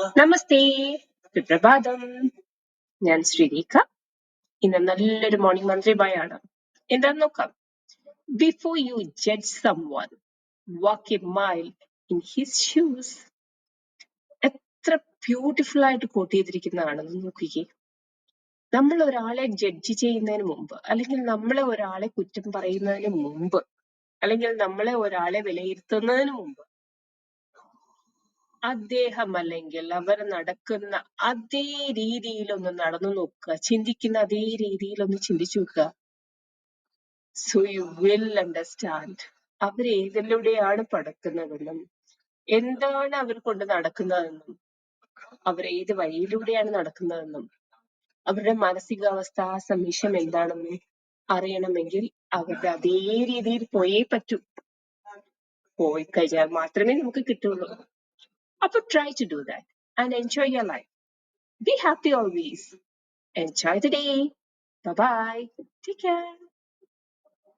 നമസ്തേ. സുപ്രഭാതം. ഞാൻ ശ്രീരേഖ ഇന്ന് നല്ലൊരു മോർണിംഗ് മന്ത്രി ബായാണ് എന്താന്ന് നോക്കാം. Before you judge someone walk a mile in his shoes എത്ര ബ്യൂട്ടിഫുൾ ആയിട്ട് കോട്ട് ചെയ്തിരിക്കുന്നതാണെന്ന് നോക്കിക്കേ. നമ്മൾ ഒരാളെ ജഡ്ജ് ചെയ്യുന്നതിന് മുമ്പ് അല്ലെങ്കിൽ നമ്മളെ ഒരാളെ കുറ്റം പറയുന്നതിന് മുമ്പ് അല്ലെങ്കിൽ നമ്മളെ ഒരാളെ വിലയിരുത്തുന്നതിന് മുമ്പ് അദ്ദേഹം അല്ലെങ്കിൽ അവർ നടക്കുന്ന അതേ രീതിയിലൊന്ന് നടന്നു നോക്കുക. ചിന്തിക്കുന്ന അതേ രീതിയിലൊന്ന് ചിന്തിച്ചു നോക്കുക. സോ യു വിൽ അണ്ടർസ്റ്റാൻഡ് അവർ ഏതിലൂടെയാണ് പടക്കുന്നതെന്നും എന്താണ് അവർ കൊണ്ട് നടക്കുന്നതെന്നും അവർ ഏത് വഴിയിലൂടെയാണ് നടക്കുന്നതെന്നും അവരുടെ മാനസികാവസ്ഥ ആ എന്താണെന്ന് അറിയണമെങ്കിൽ അവരുടെ അതേ രീതിയിൽ പോയേ പറ്റൂ. പോയി കഴിഞ്ഞാൽ മാത്രമേ നമുക്ക് കിട്ടുള്ളൂ. But try to do that and enjoy your life. Be happy always. Enjoy the day. Bye bye. Take care.